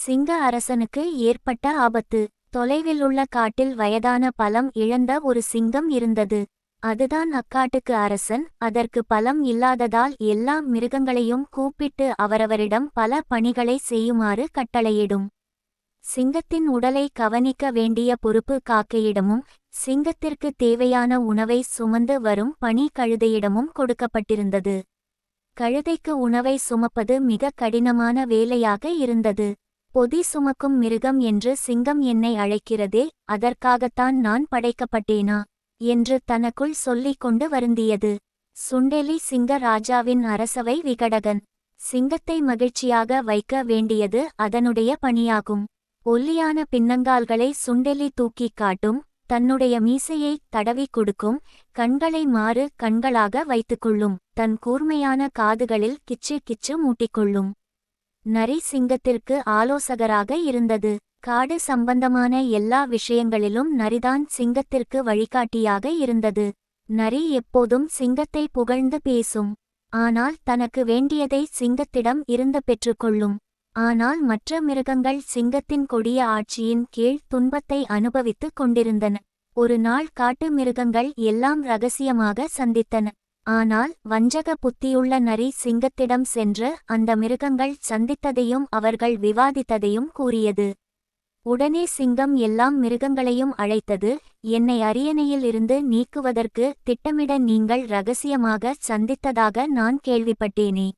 சிங்க அரசனுக்கு ஏற்பட்ட ஆபத்து. தொலைவில் உள்ள காட்டில் வயதான பலம் இழந்த ஒரு சிங்கம் இருந்தது. அதுதான் அக்காட்டுக்கு அரசன். அதற்கு பலம் இல்லாததால் எல்லா மிருகங்களையும் கூப்பிட்டு அவரவரிடம் பல பணிகளை செய்யுமாறு கட்டளையிடும். சிங்கத்தின் உடலை கவனிக்க வேண்டிய பொறுப்பு காக்கையிடமும் சிங்கத்திற்கு தேவையான உணவை சுமந்து வரும் பணி கழுதையிடமும் கொடுக்கப்பட்டிருந்தது. கழுதைக்கு உணவை சுமப்பது மிக கடினமான வேலையாக இருந்தது. பொதி சுமக்கும் மிருகம் என்று சிங்கம் என்னை அழைக்கிறதே அதற்காகத்தான் நான் படைக்கப்பட்டேனா? என்று தனக்குள் சொல்லிக் கொண்டு வருந்தியது. சுண்டெலி சிங்க ராஜாவின் அரசவை விகடகன். சிங்கத்தை மகிழ்ச்சியாக வைக்க வேண்டியது அதனுடைய பணியாகும். ஒல்லியான பின்னங்கால்களை சுண்டெலி தூக்கிக் காட்டும் தன்னுடைய மீசையை தடவி கொடுக்கும் கண்களை மாறு கண்களாக வைத்துக்கொள்ளும் தன் கூர்மையான காதுகளில் கிச்சு கிச்சு மூட்டிக்கொள்ளும் நரி சிங்கத்திற்கு ஆலோசகராக இருந்தது. காடு சம்பந்தமான எல்லா விஷயங்களிலும் நரிதான் சிங்கத்திற்கு வழிகாட்டியாக இருந்தது. நரி எப்போதும் சிங்கத்தை புகழ்ந்து பேசும். ஆனால் தனக்கு வேண்டியதை சிங்கத்திடம் இருந்து பெற்றுக்கொள்ளும். ஆனால் மற்ற மிருகங்கள் சிங்கத்தின் கொடிய ஆட்சியின் கீழ் துன்பத்தை அனுபவித்துக் கொண்டிருந்தன. ஒரு நாள் காட்டு மிருகங்கள் எல்லாம் ரகசியமாக சந்தித்தன. ஆனால் வஞ்சக புத்தியுள்ள நரி சிங்கத்திடம் சென்று அந்த மிருகங்கள் சந்தித்ததையும் அவர்கள் விவாதித்ததையும் கூறியது. உடனே சிங்கம் எல்லாம் மிருகங்களையும் அழைத்தது. என்னை அரியணையில் இருந்து நீக்குவதற்கு திட்டமிட நீங்கள் ரகசியமாக சந்தித்ததாக நான் கேள்விப்பட்டேனே.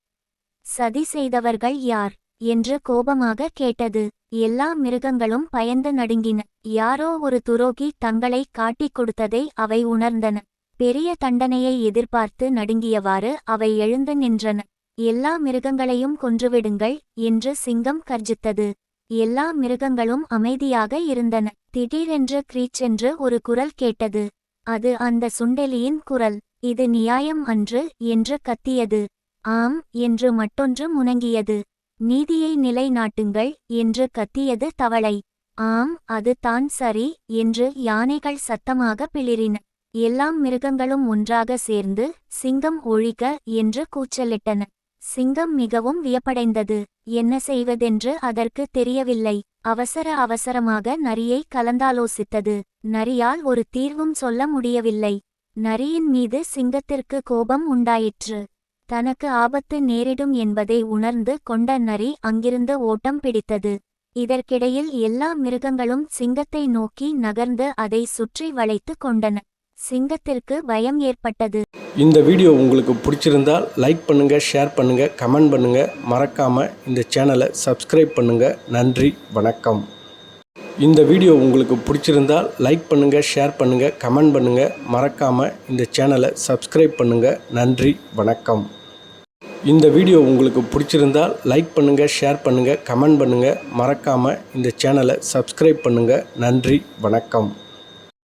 சதி செய்தவர்கள் யார் என்று கோபமாக கேட்டது. எல்லா மிருகங்களும் பயந்து நடுங்கின. யாரோ ஒரு துரோகி தங்களை காட்டிக் கொடுத்ததை அவை உணர்ந்தன. பெரிய தண்டனையை எதிர்பார்த்து நடுங்கியவாறு அவை எழுந்து நின்றன. எல்லா மிருகங்களையும் கொன்றுவிடுங்கள் என்று சிங்கம் கர்ஜித்தது. எல்லா மிருகங்களும் அமைதியாக இருந்தன. திடீரென்று கிரீச்சென்று ஒரு குரல் கேட்டது. அது அந்த சுண்டெலியின் குரல். இது நியாயம் அன்று என்று கத்தியது. ஆம் என்று மட்டொன்று முனங்கியது நீதியை நிலைநாட்டுங்கள் என்று கத்தியது தவளை. ஆம் அது தான் சரி என்று யானைகள் சத்தமாக பிளிறின. எல்லாம் மிருகங்களும் ஒன்றாக சேர்ந்து சிங்கம் ஒழிக என்று கூச்சலிட்டன. சிங்கம் மிகவும் வியப்படைந்தது. என்ன செய்வதென்று அதற்கு தெரியவில்லை. அவசர அவசரமாக நரியை கலந்தாலோசித்தது. நரியால் ஒரு தீர்வும் சொல்ல முடியவில்லை. நரியின் மீது சிங்கத்திற்கு கோபம் உண்டாயிற்று. தனக்கு ஆபத்து நேரிடும் என்பதை உணர்ந்து கொண்ட நரி அங்கிருந்து ஓட்டம் பிடித்தது. இதற்கிடையில் எல்லா மிருகங்களும் சிங்கத்தை நோக்கி நகர்ந்து அதை சுற்றி வளைத்து கொண்டன. சிங்கத்திற்கு பயம் ஏற்பட்டது. இந்த வீடியோ உங்களுக்கு பிடிச்சிருந்தால் லைக் பண்ணுங்கள் ஷேர் பண்ணுங்கள் கமெண்ட் பண்ணுங்கள் மறக்காமல் இந்த சேனலை சப்ஸ்கிரைப் பண்ணுங்கள் நன்றி வணக்கம். இந்த வீடியோ உங்களுக்கு பிடிச்சிருந்தால் லைக் பண்ணுங்கள் ஷேர் பண்ணுங்கள் கமெண்ட் பண்ணுங்கள் மறக்காமல் இந்த சேனலை சப்ஸ்கிரைப் பண்ணுங்கள் நன்றி வணக்கம். இந்த வீடியோ உங்களுக்கு பிடிச்சிருந்தால் லைக் பண்ணுங்கள் ஷேர் பண்ணுங்கள் கமெண்ட் பண்ணுங்கள் மறக்காமல் இந்த சேனலை சப்ஸ்கிரைப் பண்ணுங்கள் நன்றி வணக்கம்.